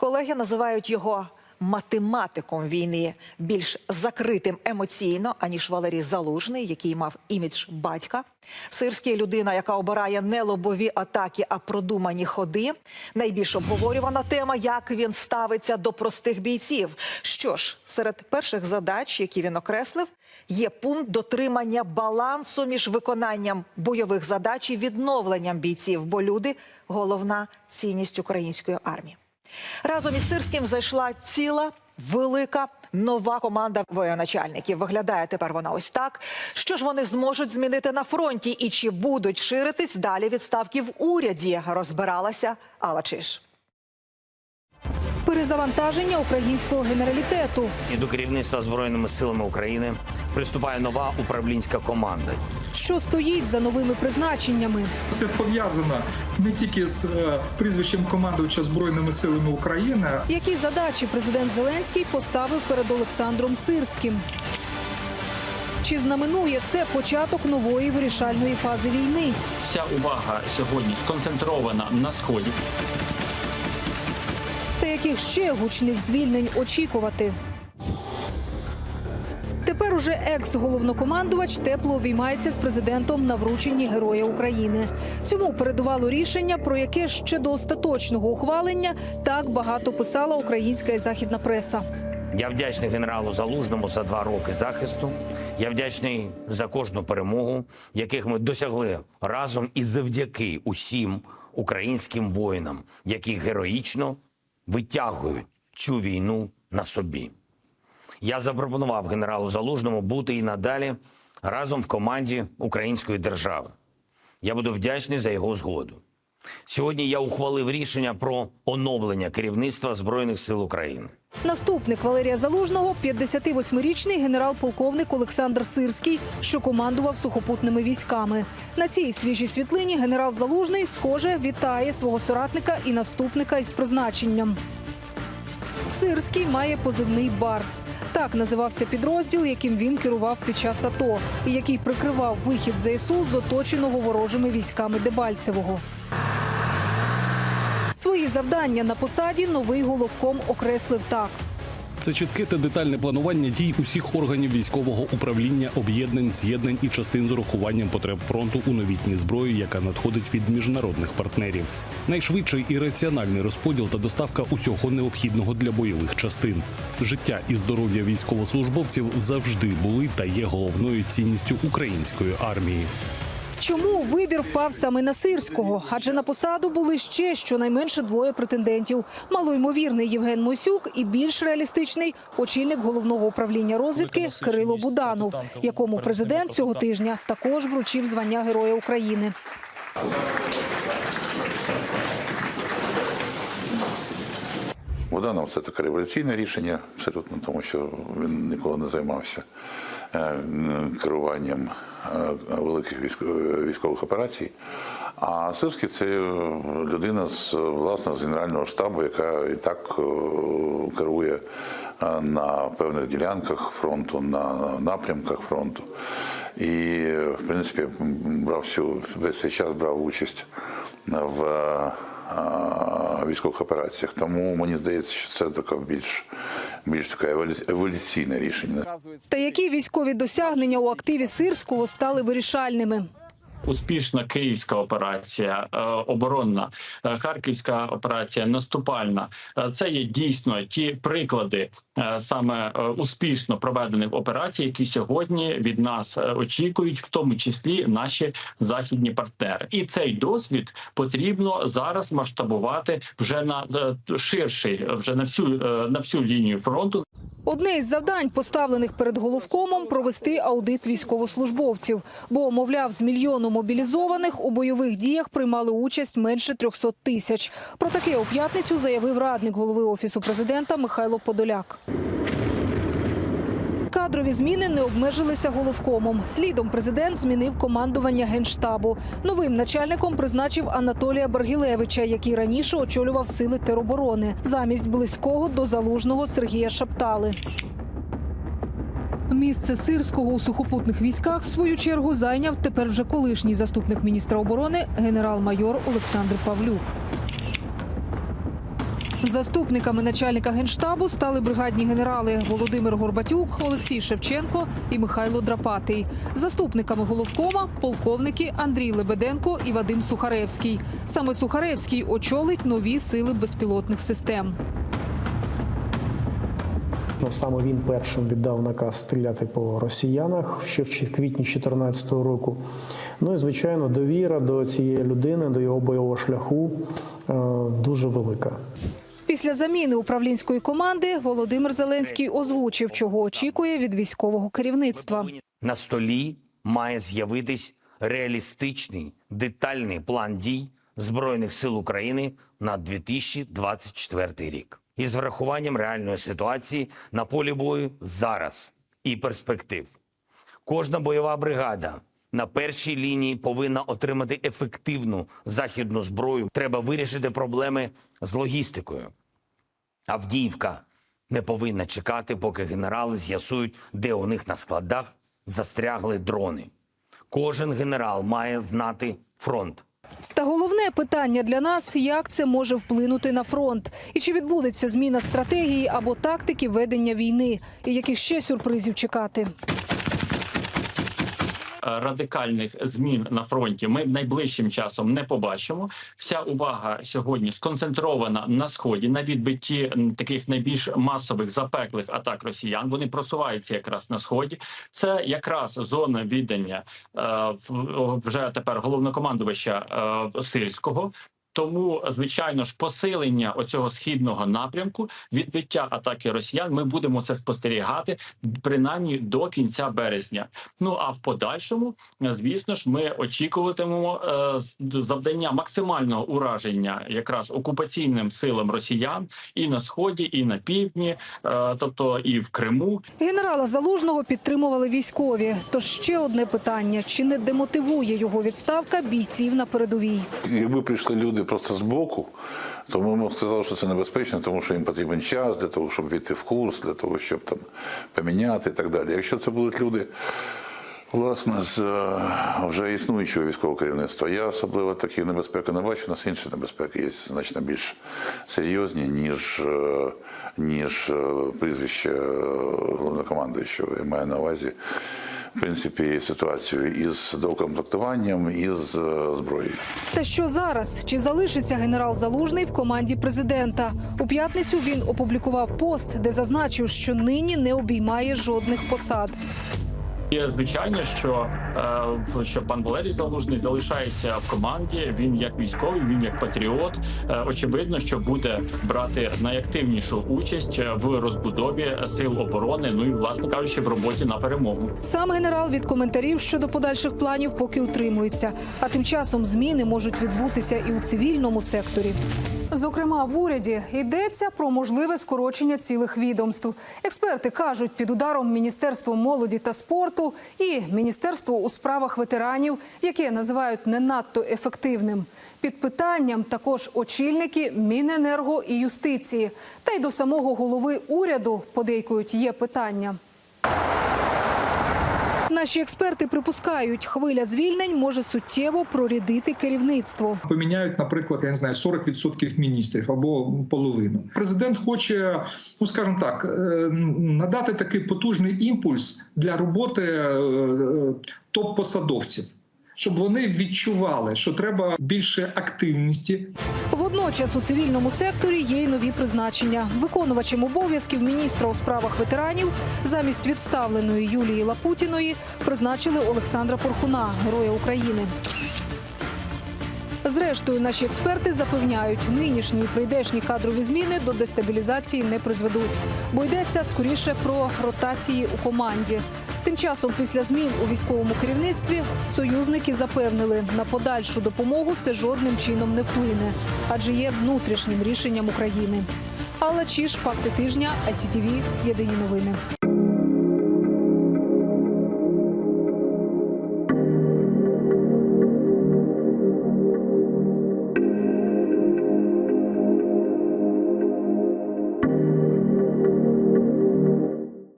Колеги називають його математиком війни, більш закритим емоційно, аніж Валерій Залужний, який мав імідж батька. Сирський людина, яка обирає не лобові атаки, а продумані ходи. Найбільш обговорювана тема, як він ставиться до простих бійців. Що ж, серед перших задач, які він окреслив, є пункт дотримання балансу між виконанням бойових задач і відновленням бійців, бо люди головна цінність української армії. Разом із Сирським зайшла ціла велика нова команда воєначальників. Виглядає тепер вона ось так. Що ж вони зможуть змінити на фронті і чи будуть ширитись далі відставки в уряді? Розбиралася Алла Чиш. Перезавантаження українського генералітету. І до керівництва збройними силами України приступає нова управлінська команда. Що стоїть за новими призначеннями? Це пов'язано не тільки з е, прізвищем командувача збройними силами України, Які задачі президент Зеленський поставив перед Олександром Сирським? Чи знаменує це початок нової вирішальної фази війни? Вся увага сьогодні сконцентрована на сході. Яких ще гучних звільнень очікувати? Тепер уже екс-головнокомандувач тепло обіймається з президентом на врученні Героя України. Цьому передувало рішення, про яке ще до остаточного ухвалення так багато писала українська і західна преса. Я вдячний генералу Залужному за два роки захисту. Я вдячний за кожну перемогу, яких ми досягли разом і завдяки усім українським воїнам, які героїчно витягують цю війну на собі. Я запропонував генералу Залужному бути і надалі разом в команді української держави. Я буду вдячний за його згоду. Сьогодні я ухвалив рішення про оновлення керівництва Збройних сил України. Наступник Валерія Залужного – 58-річний генерал-полковник Олександр Сирський, що командував сухопутними військами. На цій свіжій світлині генерал Залужний, схоже, вітає свого соратника і наступника із призначенням. Сирський має позивний Барс. Так називався підрозділ, яким він керував під час АТО, і який прикривав вихід ЗСУ з оточеного ворожими військами Дебальцевого. Свої завдання на посаді новий головком окреслив так. Це чітке та детальне планування дій усіх органів військового управління, об'єднань, з'єднань і частин з урахуванням потреб фронту у новітній зброї, яка надходить від міжнародних партнерів. Найшвидший і раціональний розподіл та доставка усього необхідного для бойових частин. Життя і здоров'я військовослужбовців завжди були та є головною цінністю української армії. Чому вибір впав саме на Сирського? Адже на посаду були ще щонайменше двоє претендентів: малоймовірний Євген Мосюк і більш реалістичний очільник головного управління розвідки Кирило Буданов, якому президент цього тижня також вручив звання Героя України. Буданов це таке революційне рішення, абсолютно, тому що він ніколи не займався керуванням е, великих військо- військових операцій. А Сирський це людина з власне з генерального штабу, яка і так е, керує е, на певних ділянках фронту, на напрямках фронту. І, в принципі, брав всю весь цей час брав участь в е, військових операціях. Тому мені здається, що це таке більш, більш таке еволю- еволюційне рішення. Та які військові досягнення у активі Сирського стали вирішальними? Успішна київська операція, е, оборонна, е, харківська операція, наступальна. Е, Це є дійсно ті приклади саме успішно проведених операцій, які сьогодні від нас очікують, в тому числі наші західні партнери. І цей досвід потрібно зараз масштабувати вже на ширший, вже на всю на всю лінію фронту. Одне із завдань, поставлених перед головкомом, провести аудит військовослужбовців. Бо, мовляв, з мільйону мобілізованих у бойових діях приймали участь менше 300 тисяч. Про таке у п'ятницю заявив радник голови офісу президента Михайло Подоляк. Кадрові зміни не обмежилися головкомом. Слідом президент змінив командування генштабу. Новим начальником призначив Анатолія Баргілевича, який раніше очолював сили тероборони, замість близького до залужного Сергія Шаптали. Місце сирського у сухопутних військах в свою чергу зайняв тепер вже колишній заступник міністра оборони генерал-майор Олександр Павлюк. Заступниками начальника генштабу стали бригадні генерали Володимир Горбатюк, Олексій Шевченко і Михайло Драпатий. Заступниками головкома полковники Андрій Лебеденко і Вадим Сухаревський. Саме Сухаревський очолить нові сили безпілотних систем. Ну, Саме він першим віддав наказ стріляти по росіянах ще в квітні 2014 року. Ну і звичайно, довіра до цієї людини, до його бойового шляху е, дуже велика. Після заміни управлінської команди Володимир Зеленський озвучив, чого очікує від військового керівництва. На столі має з'явитись реалістичний детальний план дій Збройних сил України на 2024 рік із врахуванням реальної ситуації на полі бою зараз і перспектив. Кожна бойова бригада на першій лінії повинна отримати ефективну західну зброю. Треба вирішити проблеми з логістикою. Авдіївка не повинна чекати, поки генерали з'ясують, де у них на складах застрягли дрони. Кожен генерал має знати фронт. Та головне питання для нас як це може вплинути на фронт, і чи відбудеться зміна стратегії або тактики ведення війни, і яких ще сюрпризів чекати. Радикальних змін на фронті ми найближчим часом не побачимо. Вся увага сьогодні сконцентрована на сході на відбитті таких найбільш масових запеклих атак росіян. Вони просуваються якраз на сході. Це якраз зона віддання е, вже тепер головнокомандувача е, сирського. Тому, звичайно ж, посилення оцього східного напрямку, відбиття атаки росіян, ми будемо це спостерігати принаймні до кінця березня. Ну а в подальшому, звісно ж, ми очікуватимемо е, з- завдання максимального ураження якраз окупаційним силам росіян і на сході, і на півдні, е, тобто і в Криму, Генерала Залужного підтримували військові. Тож ще одне питання: чи не демотивує його відставка бійців на передовій? Якби прийшли люди просто з боку, то ми сказали, що це небезпечно, тому що їм потрібен час для того, щоб війти в курс, для того, щоб там поміняти і так далі. Якщо це будуть люди. Власне, з е, вже існуючого військового керівництва я особливо такі небезпеки не бачу. У нас інші небезпеки є значно більш серйозні, ніж, е, ніж е, прізвище головнокомандуючого. Я маю на увазі, в принципі, ситуацію із доукомплектуванням, і з е, зброєю. Та що зараз? Чи залишиться генерал Залужний в команді президента? У п'ятницю він опублікував пост, де зазначив, що нині не обіймає жодних посад. І звичайно, що, е, що пан Валерій Залужний залишається в команді. Він як військовий, він як патріот. Е, очевидно, що буде брати найактивнішу участь в розбудові сил оборони. Ну і власне кажучи, в роботі на перемогу. Сам генерал від коментарів щодо подальших планів поки утримується. А тим часом зміни можуть відбутися і у цивільному секторі. Зокрема, в уряді йдеться про можливе скорочення цілих відомств. Експерти кажуть, під ударом Міністерство молоді та спорту і Міністерство у справах ветеранів, яке називають не надто ефективним. Під питанням також очільники Міненерго і юстиції. Та й до самого голови уряду подейкують є питання. Наші експерти припускають, хвиля звільнень може суттєво прорядити керівництво. поміняють, наприклад, я не знаю, 40% міністрів або половину. Президент хоче, ну скажімо так, е, надати такий потужний імпульс для роботи е, е, топ-посадовців, щоб вони відчували, що треба більше активності, Водночас у цивільному секторі є й нові призначення. Виконувачем обов'язків міністра у справах ветеранів замість відставленої Юлії Лапутіної призначили Олександра Порхуна, героя України. Зрештою, наші експерти запевняють, нинішні і прийдешні кадрові зміни до дестабілізації не призведуть, бо йдеться скоріше про ротації у команді. Тим часом, після змін у військовому керівництві, союзники запевнили, на подальшу допомогу це жодним чином не вплине, адже є внутрішнім рішенням України. Алла Чіш, факти тижня, ICTV, єдині новини.